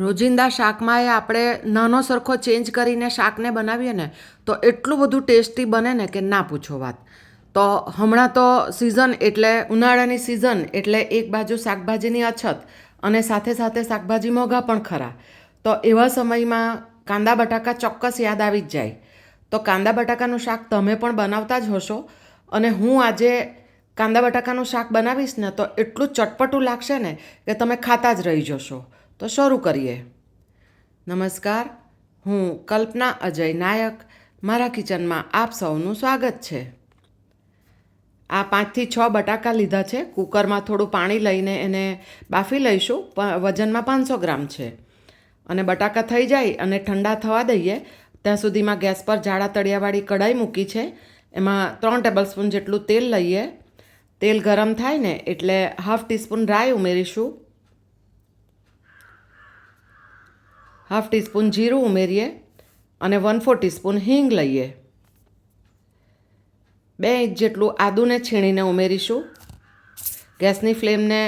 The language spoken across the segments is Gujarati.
રોજિંદા શાકમાં એ આપણે નાનો સરખો ચેન્જ કરીને શાકને બનાવીએ ને, તો એટલું બધું ટેસ્ટી બને ને કે ના પૂછો વાત. તો હમણાં તો સિઝન એટલે ઉનાળાની સિઝન એટલે એક બાજુ શાકભાજીની અછત અને સાથે સાથે શાકભાજી મોંઘા પણ ખરા. તો એવા સમયમાં કાંદા બટાકા ચોક્કસ યાદ આવી જ જાય. તો કાંદા બટાકાનું શાક તમે પણ બનાવતા જ હશો અને હું આજે કાંદા બટાકાનું શાક બનાવીશ ને, તો એટલું ચટપટું લાગશે ને કે તમે ખાતા જ રહી જશો. તો શરૂ કરીએ. નમસ્કાર, હું કલ્પના અજય નાયક. મારા કિચનમાં આપ સૌનું સ્વાગત છે. આ પાંચથી છ બટાકા લીધા છે. કુકરમાં થોડું પાણી લઈને એને બાફી લઈશું. વજનમાં પાંચસો ગ્રામ છે. અને બટાકા થઈ જાય અને ઠંડા થવા દઈએ, ત્યાં સુધીમાં ગેસ પર જાડા તળિયાવાળી કઢાઈ મૂકી છે. એમાં ત્રણ ટેબલસ્પૂન જેટલું તેલ લઈએ. તેલ ગરમ થાય ને એટલે હાફ ટીસ્પૂન રાઈ ઉમેરીશું. હાફ ટીસ્પૂન જીરું ઉમેરીએ અને વન ફોર ટીસ્પૂન હિંગ લઈએ. બે ઇંચ જેટલું આદુને છીણીને ઉમેરીશું. ગેસની ફ્લેમને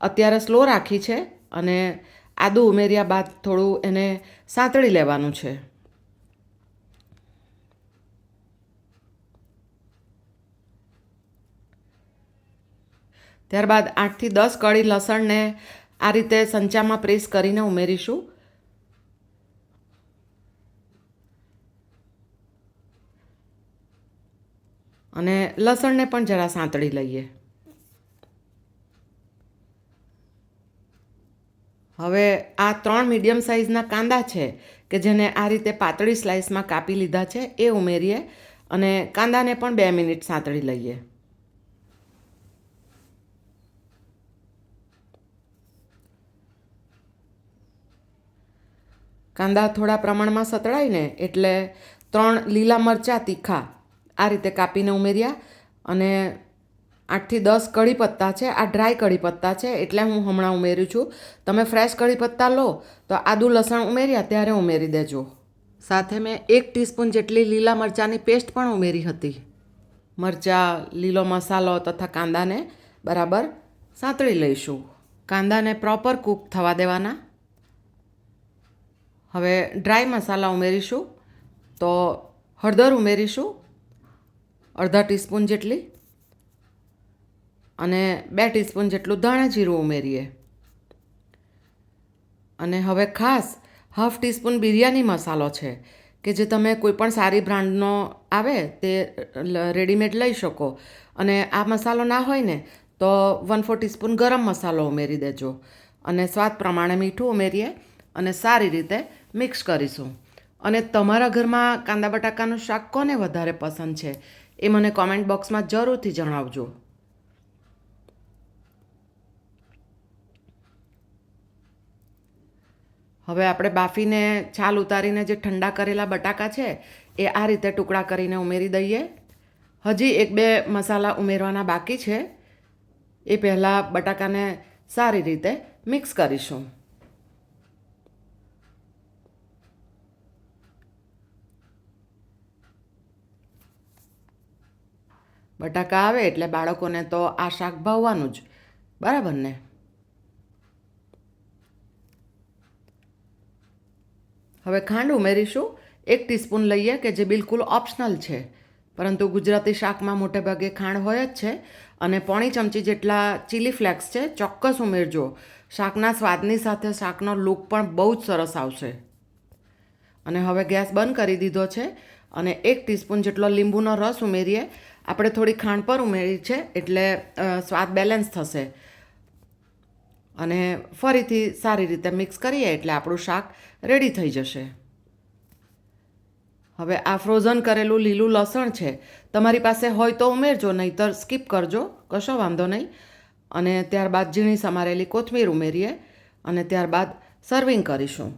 અત્યારે સ્લો રાખી છે અને આદુ ઉમેર્યા બાદ થોડું એને સાંતળી લેવાનું છે. ત્યારબાદ આઠથી દસ કળી લસણને આ રીતે સંચામાં પ્રેસ કરીને ઉમેરીશું. અને લસણને પણ જરા સાંતળી લઈએ. હવે આ ત્રણ મીડિયમ સાઇઝના કાંદા છે કે જેને આ રીતે પાતળી સ્લાઇસમાં કાપી લીધા છે એ ઉમેરીએ અને કાંદાને પણ બે મિનિટ સાંતળી લઈએ. કાંદા થોડા પ્રમાણમાં સતળાય ને એટલે ત્રણ લીલા મરચાં તીખા આ રીતે કાપીને ઉમેર્યા અને આઠથી દસ કઢી પત્તા છે, આ ડ્રાય કઢી પત્તા છે, એટલે હું હમણાં ઉમેરું છું. તમે ફ્રેશ કઢી પત્તા લો, તો આદુ લસણ ઉમેર્યા ત્યારે ઉમેરી દેજો. સાથે મેં એક ટીસ્પૂન જેટલી લીલા મરચાંની પેસ્ટ પણ ઉમેરી હતી. મરચાં, લીલો મસાલો તથા કાંદાને બરાબર સાંતળી લઈશું. કાંદાને પ્રોપર કૂક થવા દેવાના. હવે ડ્રાય મસાલા ઉમેરીશું, તો હળદર ઉમેરીશું અડધા ટીસ્પૂન જેટલી અને બે ટીસ્પૂન જેટલું ધાણા જીરું ઉમેરીએ. અને હવે ખાસ હાફ ટીસ્પૂન બિરયાની મસાલો છે કે જે તમે કોઈ પણ સારી બ્રાન્ડનો આવે તે રેડીમેડ લઈ શકો. અને આ મસાલો ના હોય ને તો વન ફોર ટીસ્પૂન ગરમ મસાલો ઉમેરી દેજો. અને સ્વાદ પ્રમાણે મીઠું ઉમેરીએ અને સારી રીતે મિક્સ કરીશું. અને તમારા ઘરમાં કાંદા બટાકાનું શાક કોને વધારે પસંદ છે? એ મને કોમેન્ટ બોક્સમાં જરૂરથી જણાવજો. હવે આપણે બાફીને, છાલ ઉતારીને જે ઠંડા કરેલા બટાકા છે, એ આ રીતે ટુકડા કરીને ઉમેરી દઈએ. હજી એક બે મસાલા ઉમેરવાના બાકી છે. એ પહેલાં બટાકાને સારી રીતે મિક્સ કરીશું. બટાકા આવે એટલે બાળકોને તો આ શાક ભાવવાનું જ. બરાબર ને? હવે ખાંડ ઉમેરીશું. એક ટીસ્પૂન લઈએ કે જે બિલકુલ ઓપ્શનલ છે. પરંતુ ગુજરાતી શાકમાં મોટે ભાગે ખાંડ હોય જ છે. અને પોણી ચમચી જેટલા ચીલી ફ્લેક્સ છે, ચોક્કસ ઉમેરજો. શાકના સ્વાદની સાથે શાકનો લુક પણ બહુ જ સરસ આવશે. અને હવે ગેસ બંધ કરી દીધો છે. અને એક ટીસ્પૂન જેટલો લીંબુનો રસ ઉમેરીએ. આપણે થોડી ખાંડ પર ઉમેરી છે, એટલે સ્વાદ બેલેન્સ થશે. અને ફરીથી સારી રીતે મિક્સ કરીએ, એટલે આપણું શાક રેડી થઈ જશે. હવે આ ફ્રોઝન કરેલું લીલું લસણ છે. તમારી પાસે હોય તો ઉમેરજો, નહીતર સ્કીપ કરજો, કશો વાંધો નહીં. અને ત્યારબાદ ઝીણી સમારેલી કોથમીર ઉમેરીએ અને ત્યારબાદ સર્વિંગ કરીશું.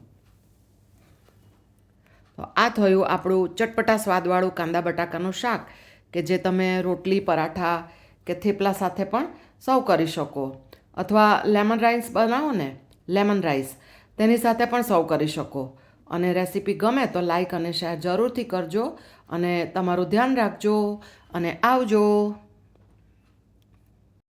તો આ થયું આપણું ચટપટા સ્વાદવાળું કાંદા બટાકાનું શાક. કે જે તમે રોટલી, પરાઠા કે થેપલા સાથે પણ સર્વ કરી શકો. અથવા લેમન રાઈસ બનાવો ને, લેમન રાઈસ, તેની સાથે પણ સર્વ કરી શકો. અને રેસીપી ગમે તો લાઈક અને શેર જરૂરથી કરજો અને તમારું ધ્યાન રાખજો અને આવજો.